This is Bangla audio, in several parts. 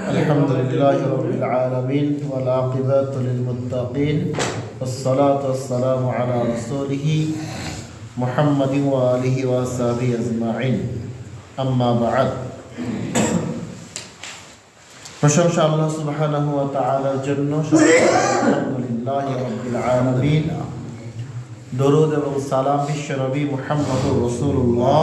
الحمد لله رب العالمين والعاقبة للمتقين والصلاة والسلام على رسوله محمد وآله وصحبه أجمعين أما بعد প্রশংসা আল্লাহ সুবহানাহু ওয়া তাআলার জন্য আলহামদুলিল্লাহ রাব্বিল আলামিন দরুদ এবং সালাম বিশ্ব নবী মুহাম্মদুর রাসূলুল্লাহ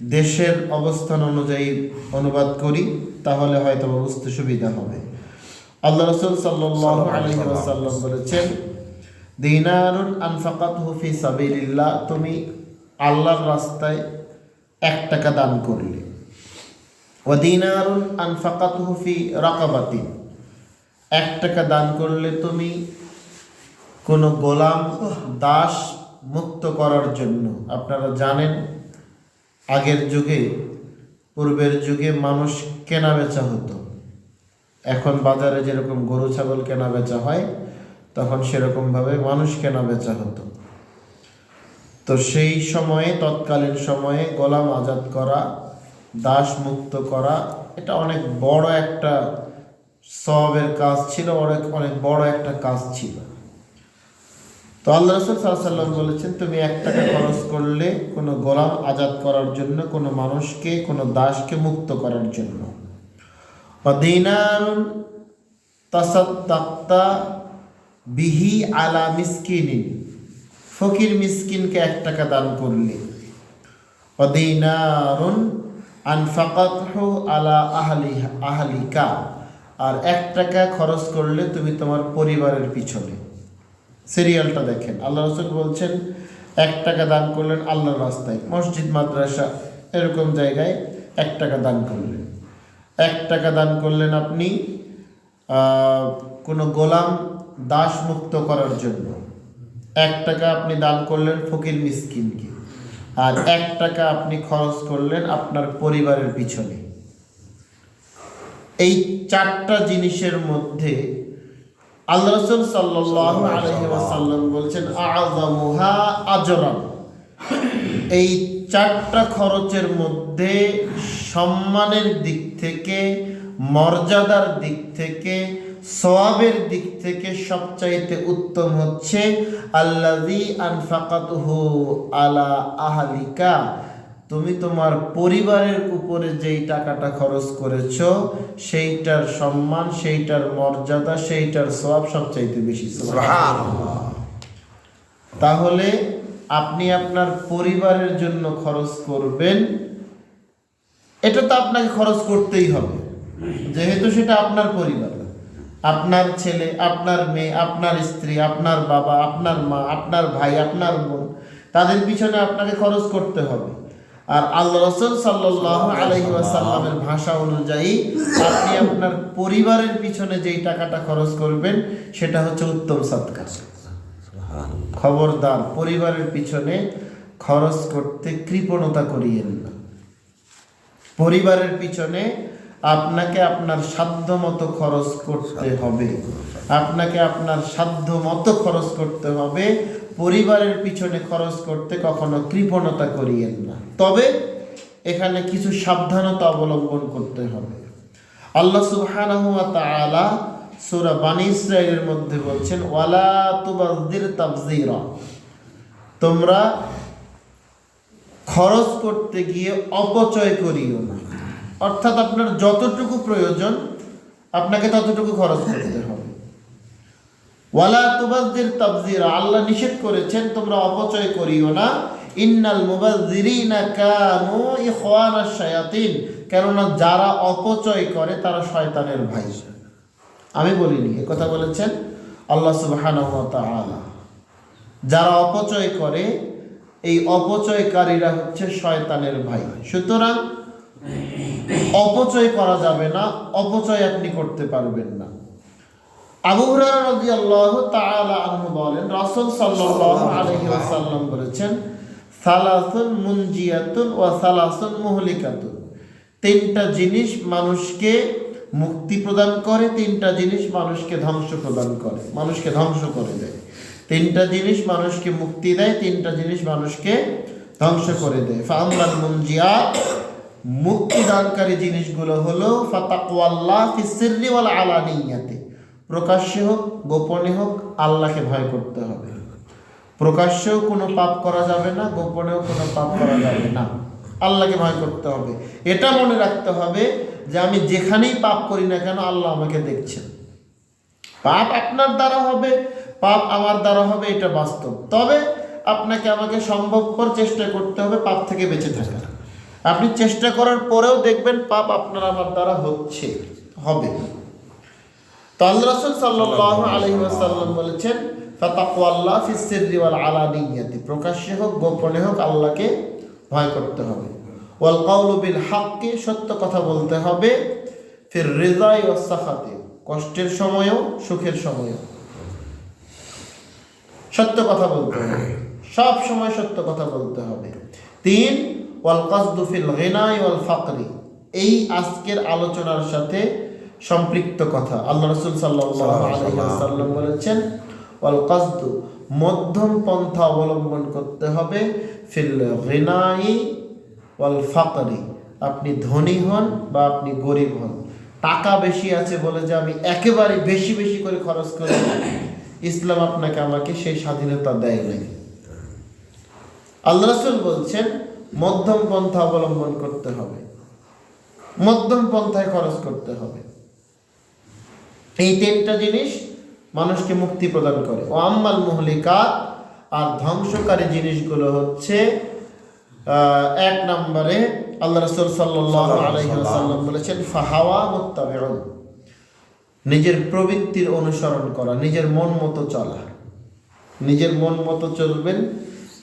দেশের অবস্থান অনুযায়ী অনুবাদ করি তাহলে হয়তো বুঝতে সুবিধা হবে। আল্লাহ রসুল সাল্লাল্লাহু আলাইহি ওয়াসাল্লাম বলেছেন দিনারুন আনফাকাতহু ফি সাবিলিল্লাহ তুমি আল্লাহর রাস্তায় এক টাকা দান করলে। ওয়াদিনারুন আনফাকাতহু ফি রাকাবাতিন এক টাকা দান করলে তুমি কোনো গোলাম দাস মুক্ত করার জন্য। আপনারা জানেন আগের যুগে, পূর্বের যুগে মানুষ কেনা বেচা হতো। এখন বাজারে যেরকম গরু, ছাগল কেনা বেচা হয়, তখন সেরকমভাবে মানুষ কেনা বেচা হতো। তো সেই সময়ে, তৎকালীন সময়ে গোলাম আজাদ করা, দাস মুক্ত করা, এটা অনেক বড় একটা সবের কাজ ছিল, অনেক অনেক বড় একটা কাজ ছিল। তো আল্লাহ রসুল সাল্লাম বলেছেন, তুমি এক টাকা খরচ করলে কোনো গোলাম আজাদ করার জন্য, কোনো মানুষকে, কোনো দাসকে মুক্ত করার জন্য। অদিনারুন তাসাদ্দাক্তা বিহি আলা মিসকিনিন, ফকির মিসকিনকে এক টাকা দান করলে। অদিনারুন আনফাকাতহু আলা আহলি, আহলিকা, আর এক টাকা খরচ করলে তুমি তোমার পরিবারের পিছনে। সিরিয়ালটা দেখেন। আল্লাহ রসুল বলছেন, এক টাকা দান করলেন, আল্লাহর রাস্তায়। মসজিদ, মাদ্রাসা, এরকম জায়গায় এক টাকা দান করলেন। এক টাকা দান করলেন আপনি কোনো গোলাম দাস মুক্ত করার জন্য। এক টাকা আপনি দান করলেন ফকির মিসকিনকে। আর এক টাকা আপনি খরচ করলেন আপনার পরিবারের পিছনে। এই চারটা জিনিসের মধ্যে আল্লাহ রসুল সাল্লাল্লাহু আলাইহি ওয়াসাল্লাম বলছেন আযামুহা আজরান। এই চারটা খরচের মধ্যে সম্মানের দিক থেকে, মর্যাদার দিক থেকে, সওয়াবের দিক থেকে সবচাইতে উত্তম হচ্ছে, আল্লাযী আনফাকাতুহু আলা আহলিকা। তুমি তোমার পরিবারের উপরে যেই টাকাটা খরচ করেছ সেইটার সম্মান সেইটার মর্যাদা সেইটার সওয়াব সবচাইতে বেশি। তাহলে আপনি আপনার পরিবারের জন্য খরচ করবেন। এটা তো আপনাকে খরচ করতেই হবে। যেহেতু সেটা আপনার পরিবার। আপনার ছেলে আপনার মেয়ে আপনার স্ত্রী আপনার বাবা আপনার মা আপনার ভাই আপনার বোন তাদের পিছনে আপনাকে খরচ করতে হবে। আর আল্লাহ রসুল সাল্লাহ আলহি আসাল্লামের ভাষা অনুযায়ী আপনি আপনার পরিবারের পিছনে যেই টাকাটা খরচ করবেন, সেটা হচ্ছে উত্তম সৎকার খবরদার পরিবারের পিছনে খরচ করতে কৃপণতা করিয়েন না। পরিবারের পিছনে আপনাকে আপনার সাধ্য মতো খরচ করতে হবে। আপনাকে আপনার সাধ্য মতো খরচ করতে হবে। পরিবারের পিছনে খরচ করতে কখনো কৃপণতা করিয়েন না। তবে এখানে কিছু সাবধানতা অবলম্বন করতে হবে। আল্লাহ সুবহানাহু ওয়া তাআলা সূরা বানী ইসরাঈলের মধ্যে বলছেন, ওয়ালা তুবাযির তাবযীরা। তোমরা খরচ করতে গিয়ে অপচয় করিও না। অর্থাৎ আপনার যতটুকু প্রয়োজন, আপনাকে ততটুকু খরচ করতে হবে। ওয়ালা তুবাযির তাবযীরা, আল্লাহ নিষেধ করেছেন, তোমরা অপচয় করিও না। ইন্নাল মুবাযযিরিনা কানু ইখওয়ানাশ শায়াতিন, কেননা যারা অপচয় করে, তারা শয়তানের ভাই। আমি বলিনি, এ কথা বলেছেন আল্লাহ সুবহানাহু ওয়া তাআলা। যারা অপচয় করে, এই অপচয়কারীরা হচ্ছে শয়তানের ভাই। সুতরাং অপচয় করা যাবে না, অপচয় আপনি করতে পারবেন না। বলেছেন তিনটা জিনিস মানুষকে মুক্তি প্রদান করে, তিনটা জিনিস মানুষকে ধ্বংস প্রদান করে, মানুষকে ধ্বংস করে দেয়। তিনটা জিনিস মানুষকে মুক্তি দেয়, তিনটা জিনিস মানুষকে ধ্বংস করে দেয়। ফামাল মুনজিয়াত মুক্তিদানকারী জিনিসগুলো হলো, ফাতাকুয়াল্লাহ ফি সিররি ওয়াল আলানিয়াতে। প্রকাশ্যে হোক, গোপনে হোক, আল্লাহকে ভয় করতে হবে। প্রকাশ্যেও কোনো পাপ করা যাবে না, গোপনেও কোনো পাপ করা যাবে না। আল্লাহকে ভয় করতে হবে। এটা মনে রাখতে হবে যে আমি যেখানেই পাপ করি না কেন, আল্লাহ আমাকে দেখছেন। পাপ আপনার দ্বারা হবে, পাপ আমার দ্বারা হবে, এটা বাস্তব। তবে আপনাকে আমাকে সম্ভবপর চেষ্টা করতে হবে পাপ থেকে বেঁচে থাকার। আপনি চেষ্টা করার পরেও দেখবেন পাপ আপনার আমার দ্বারা হচ্ছে, হবে। তো আল্লাহ রাসূল সাল্লাল্লাহু আলাইহি ওয়াসাল্লাম বলেছেন, ফাতাকুয়াল্লাহ ফিস সিররি ওয়াল আলানিয়াতি প্রকাশ্যে হোক, গোপনে হোক, আল্লাহকে ভয় করতে হবে। ওয়াল কাউলু সত্য কথা বলতে হবে ফির রিজাই ওয়াস সাখাতি কষ্টের সময়ও, সুখের সময়ও। সত্য কথা বলতে হবে। সব সময় সত্য কথা বলতে হবে। তিন ওয়াল কাসদু ফিল গিনাই ওয়াল ফাকরি এই আজকের আলোচনার সাথে সম্পৃক্ত কথা। আল্লাহ রাসূল ওয়াসাল্লাম বলেছেন ওয়াল কাসদু মধ্যম পন্থা অবলম্বন করতে হবে ফিল ওয়াল ফাকরি। আপনি ধনী হন বা আপনি গরিব হন। টাকা বেশি আছে বলে যে আমি একেবারে বেশি বেশি করে খরচ করি ইসলাম আপনাকে আমাকে সেই স্বাধীনতা দেয় নাই। আল্লাহ রাসূল বলছেন মধ্যম পন্থা অবলম্বন করতে হবে। মধ্যম পন্থায় খরচ করতে হবে। এই তিনটা জিনিস মানুষকে মুক্তি প্রদান করে। ও আম্মাল মুহলিকাত আর ধ্বংসকারী জিনিসগুলো হচ্ছে এক নম্বরে আল্লাহ রসুল সাল্লাহ আলাইসাল্লাম বলেছেন ফাহাওয়া মুত্তাবিউন নিজের প্রবৃত্তির অনুসরণ করা নিজের মন মতো চলা। নিজের মন মতো চলবেন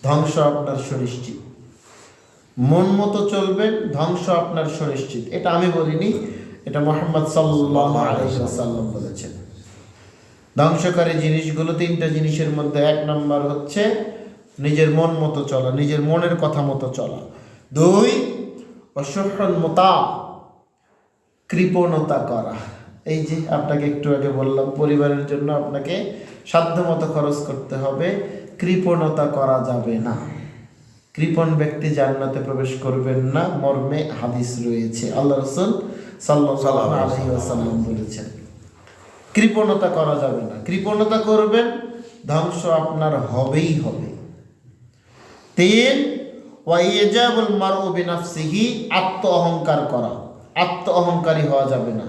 ধ্বংস আপনার সুনিশ্চিত। মন মতো চলবেন ধ্বংস আপনার সুনিশ্চিত। এটা আমি বলিনি এটা মোহাম্মদ আলাইসাল্লাম বলেছেন। ধ্বংসকারী জিনিসগুলো তিনটা জিনিসের মধ্যে এক নম্বর হচ্ছে নিজের মন মতো চলা, নিজের মনের কথা মতো চলা। দুই অসহনমতা কৃপণতা করা। এই যে আপনাকে একটু আগে বললাম, পরিবারের জন্য আপনাকে সাধ্য মতো খরচ করতে হবে, কৃপণতা করা যাবে না। কৃপণ ব্যক্তি জান্নাতে প্রবেশ করবেন না, মর্মে হাদিস রয়েছে। আল্লাহ রসুল সাল্লাহ আলহি আসাল্লাম বলেছেন কৃপণতা করা যাবে না। কৃপণতা করবেন ধ্বংস আপনার হবেই হবে। তিন ওয়াইজাবুল মারউ বিনাফসিহি আত্ম অহংকার করা। আত্ম অহংকারী হওয়া যাবে না।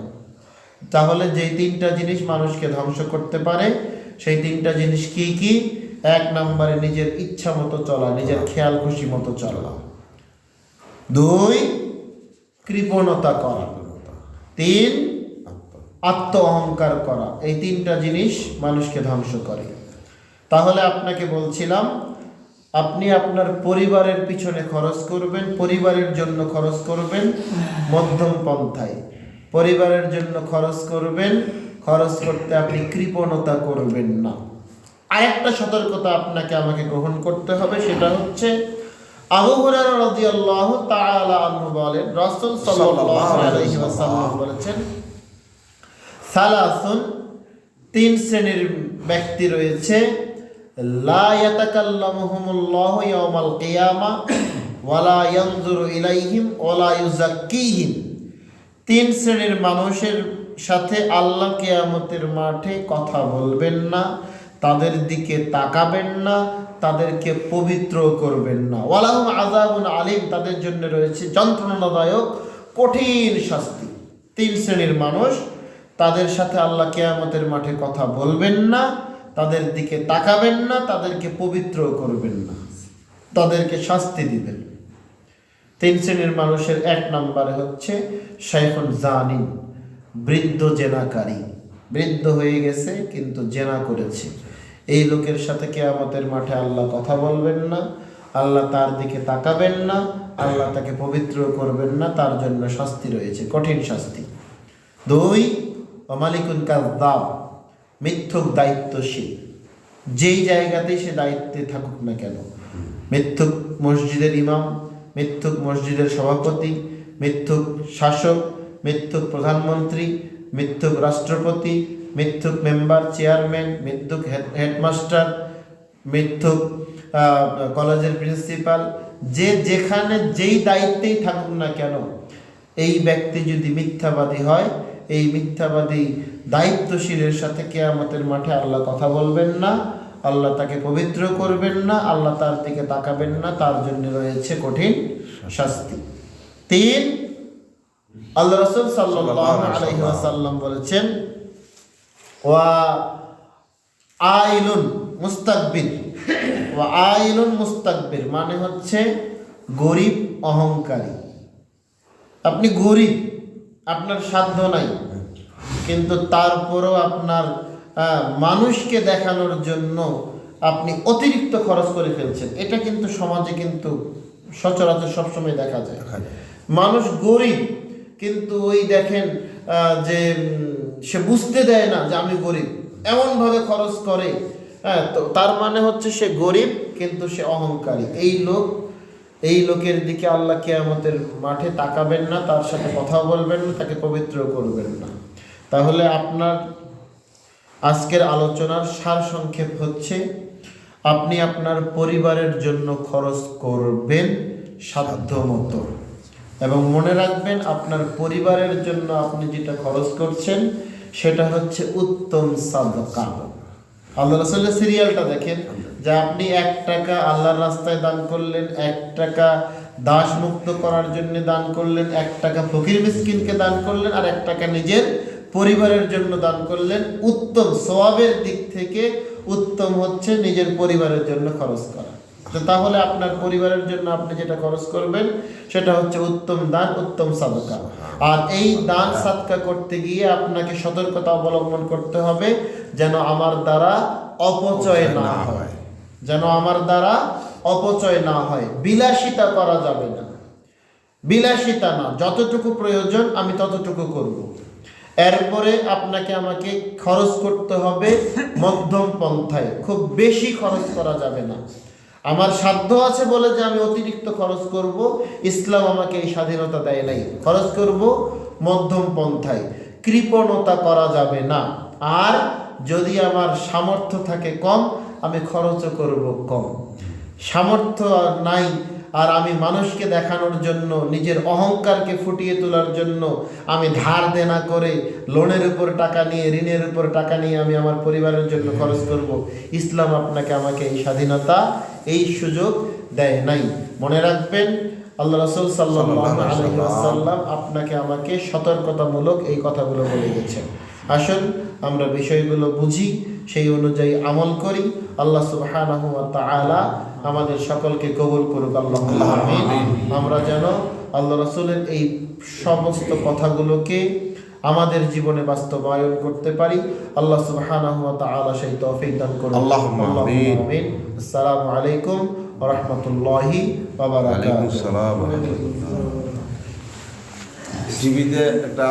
তাহলে যেই তিনটা জিনিস মানুষকে ধ্বংস করতে পারে সেই তিনটা জিনিস কি কি? এক নম্বরে নিজের ইচ্ছা মতো চলা নিজের খেয়াল খুশি মতো চলা। দুই কৃপণতা করা। তিন আত্ম অহংকার করা। এই তিনটা জিনিস মানুষকে ধ্বংস করে। তাহলে আপনাকে বলছিলাম, আপনি আপনার পরিবারের পিছনে খরচ করবেন, পরিবারের জন্য খরচ করবেন মধ্যম পন্থায়। পরিবারের জন্য খরচ করবেন, খরচ করতে আপনি কৃপণতা করবেন না। আরেকটা সতর্কতা আপনাকে আমাকে গ্রহণ করতে হবে, সেটা হচ্ছে আবু হুরায়রা রাদিয়াল্লাহু তাআলা আনহু বলেন রাসূল সাল্লাল্লাহু আলাইহি ওয়াসাল্লাম বলেছেন সালাসুন তিন শ্রেণির ব্যক্তি রয়েছে লা ইয়াতাকাল্লামুহুমুল্লাহু ইয়াওমাল কিয়ামা ওয়ালা ইয়ানজুরু ইলাইহিম ওয়ালা ইউযাক্কিহিম। তিন শ্রেণির মানুষের সাথে আল্লাহ কিয়ামতের মাঠে কথা বলবেন না তাদের দিকে তাকাবেন না তাদেরকে পবিত্র করবেন না। ওয়ালাহুম আযাবুন আলিম, তাদের জন্য রয়েছে যন্ত্রণাদায়ক, কঠিন শাস্তি। তিন শ্রেণির মানুষ, তাদের সাথে আল্লাহ কেয়ামতের মাঠে কথা বলবেন না, তাদের দিকে তাকাবেন না, তাদেরকে পবিত্র করবেন না। তাদেরকে শাস্তি দিবেন। তিন শ্রেণির মানুষের এক নম্বরে হচ্ছে শাইখুন জানি বৃদ্ধ জেনাকারী। বৃদ্ধ হয়ে গেছে, কিন্তু জেনা করেছে। এই লোকের সাথে কেয়ামতের মাঠে আল্লাহ কথা বলবেন না, আল্লাহ তার দিকে তাকাবেন না, আল্লাহ তাকে পবিত্র করবেন না, তার জন্য শাস্তি রয়েছে, কঠিন শাস্তি। দুই, অমালিকুন কাজদাব মিথ্যুক দায়িত্বশীল। যেই জায়গাতেই সে দায়িত্বে থাকুক না কেন। মিথ্যুক মসজিদের ইমাম, মিথ্যুক মসজিদের সভাপতি, মিথ্যুক শাসক, মিথ্যুক প্রধানমন্ত্রী, মিথ্যুক রাষ্ট্রপতি মিথ্যুক মেম্বার, চেয়ারম্যান, মিথ্যুক হেডমাস্টার, মিথ্যুক কলেজের প্রিন্সিপাল, যে যেখানে যেই দায়িত্বেই থাকুক না কেন, এই ব্যক্তি যদি মিথ্যাবাদী হয়, এই মিথ্যাবাদী দায়িত্বশীলের সাথে কেয়ামতের মাঠে আল্লাহ কথা বলবেন না, আল্লাহ তাকে পবিত্র করবেন না, আল্লাহ তার দিকে তাকাবেন না, তার জন্য রয়েছে কঠিন শাস্তি। তিন, আল্লাহ রসুল ওয়াসাল্লাম বলেছেন ওয়া আইলুন মুস্তাকবির। ওয়া আইলুন মুস্তাকবির মানে হচ্ছে গরিব অহংকারী। আপনি গরিব আপনার সাধ্য নাই। কিন্তু তারপরও আপনার মানুষকে দেখানোর জন্য আপনি অতিরিক্ত খরচ করে ফেলছেন। এটা কিন্তু সমাজে কিন্তু সচরাচর সবসময় দেখা যায়। মানুষ গরিব কিন্তু ওই দেখেন যে সে বুঝতে দেয় না যে আমি গরিব। এমনভাবে খরচ করে। হ্যাঁ তো তার মানে হচ্ছে সে গরিব, কিন্তু সে অহংকারী। এই লোক, এই লোকের দিকে আল্লাহ কেয়ামতের মাঠে তাকাবেন না, তার সাথে কথা বলবেন না, তাকে পবিত্র করবেন না। তাহলে আপনার আজকের আলোচনার সার সংক্ষেপ হচ্ছে, আপনি আপনার পরিবারের জন্য খরচ করবেন সাধ্য মতো এবং মনে রাখবেন, আপনার পরিবারের জন্য আপনি যেটা খরচ করছেন, সেটা হচ্ছে উত্তম সাদকা আল্লাহ রসুলের সিরিয়ালটা দেখেন, যে আপনি এক টাকা আল্লাহর রাস্তায় দান করলেন, এক টাকা দাস মুক্ত করার জন্য দান করলেন, এক টাকা ফকির মিসকিনকে দান করলেন, আর এক টাকা নিজের পরিবারের জন্য দান করলেন। উত্তম সোয়াবের দিক থেকে উত্তম হচ্ছে নিজের পরিবারের জন্য খরচ করা। তো তাহলে আপনার পরিবারের জন্য আপনি যেটা খরচ করবেন সেটা হচ্ছে উত্তম দান উত্তম সাদকা। আর এই দান সাদকা করতে গিয়ে আপনাকে সতর্কতা অবলম্বন করতে হবে যেন আমার দ্বারা অপচয় না হয়। যেন আমার দ্বারা অপচয় না হয়। বিলাসিতা করা যাবে না। বিলাসিতা না। যতটুকু প্রয়োজন আমি ততটুকু করব। এরপরে আপনাকে আমাকে খরচ করতে হবে মধ্যম পন্থায়। খুব বেশি খরচ করা যাবে না। আমার সাধ্য আছে বলে যে আমি অতিরিক্ত খরচ করব, ইসলাম আমাকে এই স্বাধীনতা দেয় নাই। খরচ করব মধ্যম পন্থায়। কৃপণতা করা যাবে না। আর যদি আমার সামর্থ্য থাকে কম, আমি খরচও করব কম। সামর্থ্য নাই আর আমি মানুষকে দেখানোর জন্য নিজের অহংকারকে ফুটিয়ে তোলার জন্য আমি ধার দেনা করে লোনের উপর টাকা নিয়ে ঋণের উপর টাকা নিয়ে আমি আমার পরিবারের জন্য খরচ করব। ইসলাম আপনাকে আমাকে এই স্বাধীনতা এই সুযোগ দেয় নাই। মনে রাখবেন আল্লাহ রসুল আলহিহাসাল্লাম আপনাকে আমাকে সতর্কতামূলক এই কথাগুলো বলে গেছেন। আসুন আমরা বিষয়গুলো বুঝি সেই অনুযায়ী আমল করি। আল্লাহ সুবহানাহু ওয়া তাআলা আমাদের সকলকে কবুল করুক আল্লাহ আমরা যেন আল্লাহ রাসূলের এই সমস্ত কথাগুলোকে আমাদের জীবনে বাস্তবায়ন করতে পারি। আল্লাহ সুবহানাহু ওয়া তাআলা সেই তৌফিক দান করুন আল্লাহুম্মা আমিন। আসসালামু আলাইকুম ওয়া রাহমাতুল্লাহি ওয়া বারাকাতুহু। টিভিতে একটা